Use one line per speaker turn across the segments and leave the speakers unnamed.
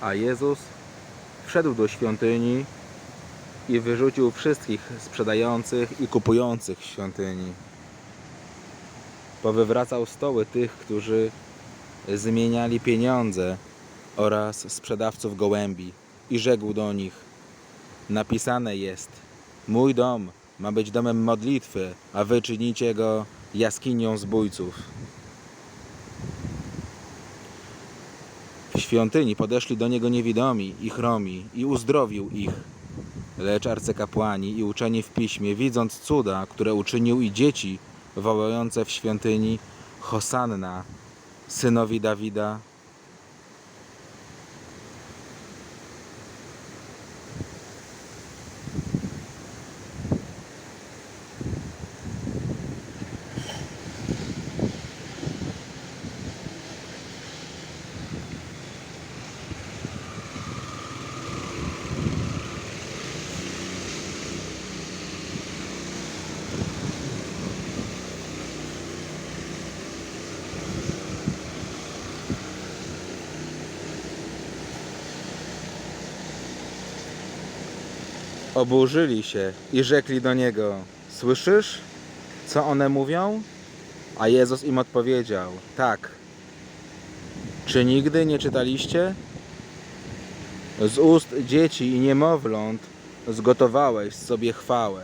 A Jezus wszedł do świątyni i wyrzucił wszystkich sprzedających i kupujących w świątyni. Powywracał stoły tych, którzy zmieniali pieniądze oraz sprzedawców gołębi i rzekł do nich: Napisane jest: Mój dom ma być domem modlitwy, a wy czynicie go jaskinią zbójców. Świątyni podeszli do niego niewidomi i chromi i uzdrowił ich. Lecz arcykapłani i uczeni w piśmie, widząc cuda, które uczynił i dzieci wołające w świątyni Hosanna, synowi Dawida, oburzyli się i rzekli do niego: Słyszysz, co one mówią? A Jezus im odpowiedział: Tak. Czy nigdy nie czytaliście? Z ust dzieci i niemowląt zgotowałeś sobie chwałę.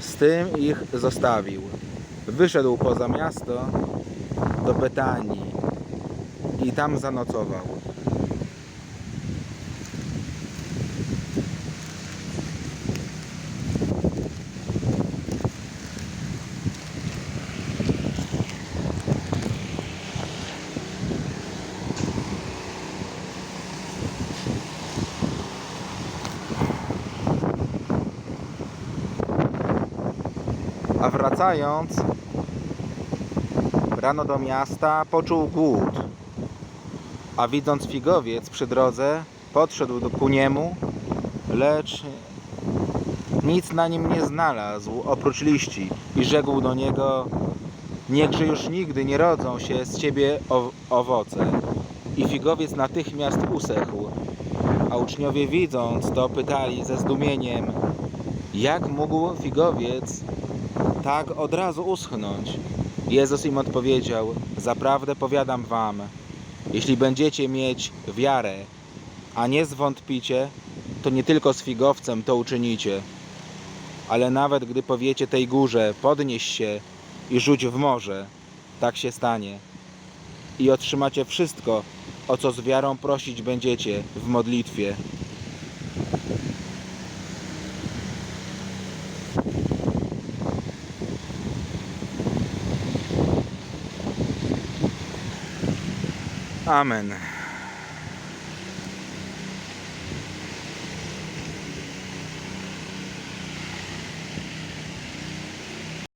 Z tym ich zostawił. Wyszedł poza miasto do Betanii i tam zanocował. A wracając rano do miasta, poczuł głód. A widząc figowiec przy drodze, podszedł do- ku niemu, lecz nic na nim nie znalazł oprócz liści i rzekł do niego: Niechże już nigdy nie rodzą się z ciebie o- owoce. I figowiec natychmiast usechł. A uczniowie widząc to pytali ze zdumieniem: Jak mógł figowiec tak od razu uschnąć. Jezus im odpowiedział: Zaprawdę powiadam wam, jeśli będziecie mieć wiarę, a nie zwątpicie, to nie tylko z figowcem to uczynicie, ale nawet gdy powiecie tej górze: podnieś się i rzuć w morze, tak się stanie. I otrzymacie wszystko, o co z wiarą prosić będziecie w modlitwie. Amen.